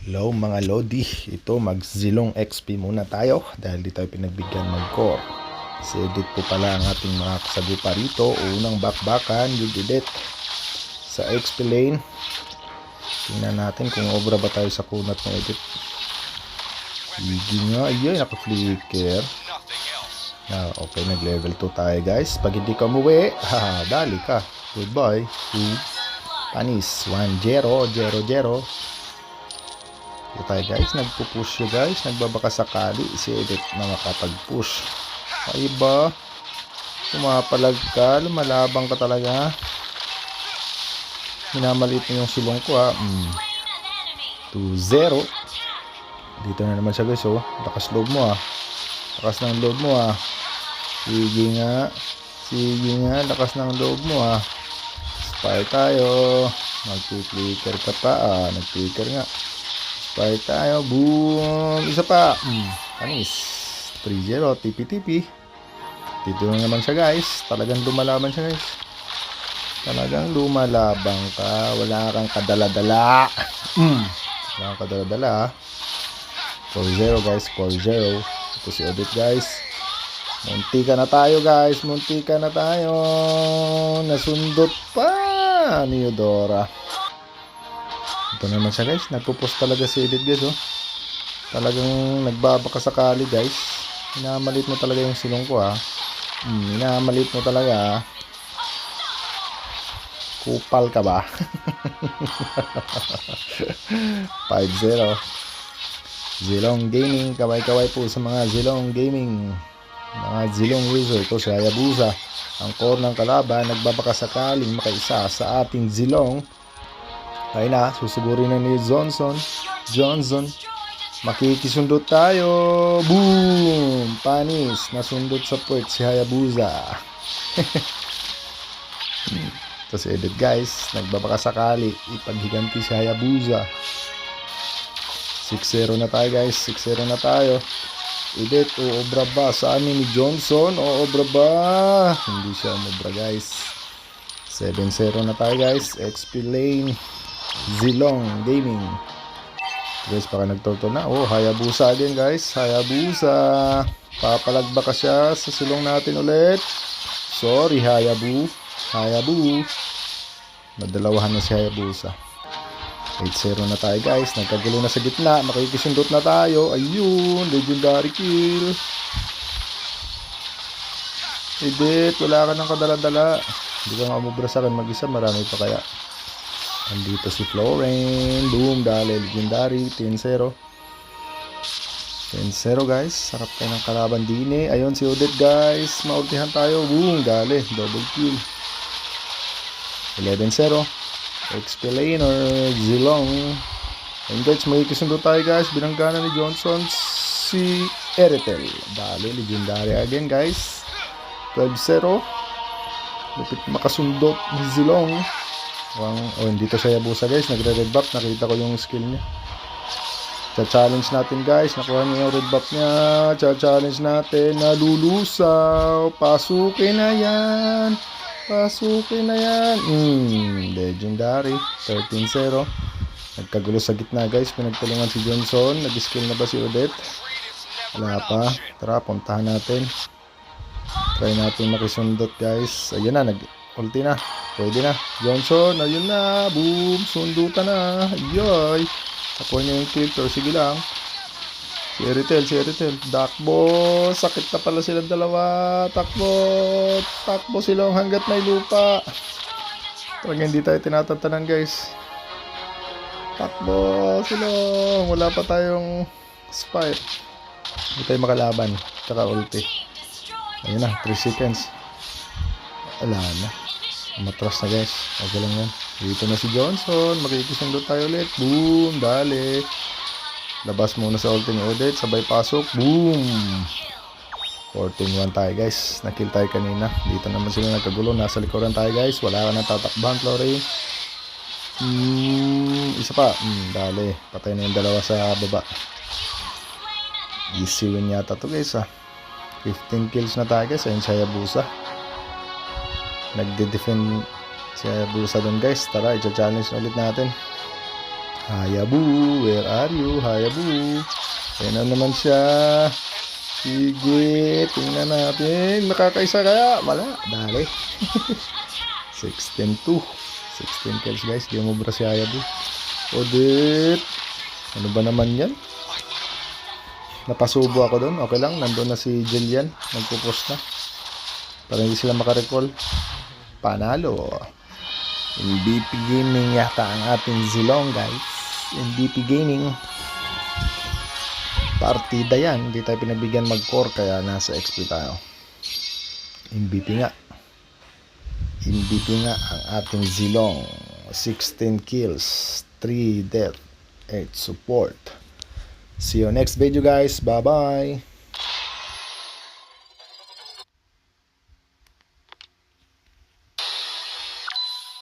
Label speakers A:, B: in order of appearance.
A: Hello mga Lodi, ito magzilong XP muna tayo dahil di tayo pinagbigyan mag-core. Si Edit po pala ang ating mga kasagupa rito. Unang bakbakan, yung Edit sa XP lane. Tingnan natin kung obra ba tayo sa kunat ng Edit. Higi nga, ayun, naka-flicker. Ah, okay, nag-level 2 tayo guys. Pag hindi ka umuwi, haha, dali ka. Goodbye. Panis, 1-0, 0-0. Ito tayo guys, nagpo-push siya guys, nagbabaka sakali si Edith na makapag-push. Ay ba? Pumapalag ka, ka talaga. Minamaliit mo yung silong ko ha. Mm. 2-0. Dito na naman siya guys oh. Lakas loob mo ah. Lakas ng loob mo ah. Sige nga. Sige nga, lakas ng loob mo ah. Spy tayo. Magpi-flicker ka pa ah. Nag-flicker nga. Spy tayo. Boom! Isa pa. Mm, panis. 3-0. Tipi-tipi. Dito na naman siya guys. Talagang lumalaban siya guys. Talagang lumalabang ka. Wala kang kadala-dala. Mm. Wala kang kadala-dala. ah. 4-0 guys. 4-0. Ito si Odit guys. Munti ka na tayo guys. Munti ka na tayo. Nasundot pa ni Eudora. Ito naman siya guys. Nagpo-post talaga si Edith guys oh. Talagang nagbabaka sakali guys. Minamalit mo talaga yung silong ko ah. Hmm, minamalit mo talaga ah. Kupal ka ba? 5-0. Zilong Gaming. Kaway-kaway po sa mga Zilong Gaming. Mga Zilong user. Ito si Hayabusa. Ang core ng kalaban. Nagbabaka sakaling makaisa sa ating Zilong. Ay na, susugurin na ni Johnson. Johnson. Makikisundot tayo. Boom! Panis. Nasundot sa puwet si Hayabusa. Ito si Edit guys. Nagbabaka sakali. Ipaghiganti si Hayabusa. 6-0 na tayo guys. 6-0 na tayo. Edit, uobra ba sa amin ni Johnson? Uobra ba? Hindi siya umobra guys. 7-0 na tayo guys. XP lane. Zilong Gaming. Guys, baka nagtoto na. Oh, Hayabusa din guys. Hayabusa. Papalagba ka siya sa silong natin ulit. Sorry, Hayabu. Hayabu. Nadalawahan na si Hayabusa. 8-0 na tayo guys. Nagkagulo na sa gitna. Makikisundot na tayo. Ayun. Legendary kill. Edit. Wala ka ng kadala-dala. Hindi ka maumubra sa akin mag-isa. Marami pa kaya. Andito si Florin. Boom. Dali. Legendary. 10-0. 10-0 guys. Sarap tayo ng kalaban din eh. Ayun si Odette guys. Maultihan tayo. Boom. Dali. Double kill. 11-0. XP Laner, Zilong. And guys, may kisundo tayo guys. Binanggana ni Johnson si Eritel. Dali, legendary again guys. 12-0. Lupit makasundot ni Zilong. Wang, oh, dito siya yabusa guys. Nagre-red buff. Nakita ko yung skill niya. Cha-challenge natin guys. Nakuha niya yung red buff niya. Cha-challenge natin. Nalulusaw. Pasukin na yan. Pasukin na yan. Mm, legendary. 13-0. Nagkagulo sa gitna guys. Pinagtulungan si Johnson. Nag-skill na ba si Odette? Wala pa. Tara, puntahan natin. Try natin makisundot guys. Ayun na. Nag-ulti na. Pwede na. Johnson. Ayun na. Boom. Sundutan na. Yoy. Ako niya yung filter. Sige lang. Si Eritel, si Eritel. Takbo. Sakit na pala silang dalawa. Takbo. Takbo silang hanggat may lupa. Talagang hindi tayo tinatantanan guys. Takbo silang. Wala pa tayong spire. Hindi tayo makalaban. Tsaka ulti. Ayun na, 3 seconds. Wala na. Matras na guys. Okay lang yan. Dito na si Johnson. Makikisundot tayo ulit. Boom. Dali. Labas muna sa ulti ni. Sabay pasok. Boom. 14-1 tayo guys. Nakill tayo kanina. Dito naman sila nagkagulo. Nasa likuran tayo guys. Wala ka nang tatakbahan, Flore. Hmm, isa pa. Hmm, dali. Patay na yung dalawa sa baba. Easy win yata to guys ah. 15 kills na tayo guys. Ayun si Hayabusa. Nagde-defend si Hayabusa dun guys. Tara, i-challenge ulit natin. Hayabu, where are you? Hayabu. Ayan na naman siya. Sige, tingnan natin. Nakakaisa kaya? Wala. Dali. 16-2. 16 kills guys. Di mo si Hayabu. Odit. Ano ba naman yan? Napasubo ako doon. Okay lang. Nandun na si Jillian. Nagpo-post na. Para hindi sila makarecall. Panalo. MVP Gaming yata ang ating zilong guys. MVP Gaming. Partida yan. Hindi tayo pinagbigyan mag-core kaya nasa XP tayo. MVP nga. MVP nga ang ating zilong. 16 kills, 3 death, 8 support. See you next video guys. Bye-bye.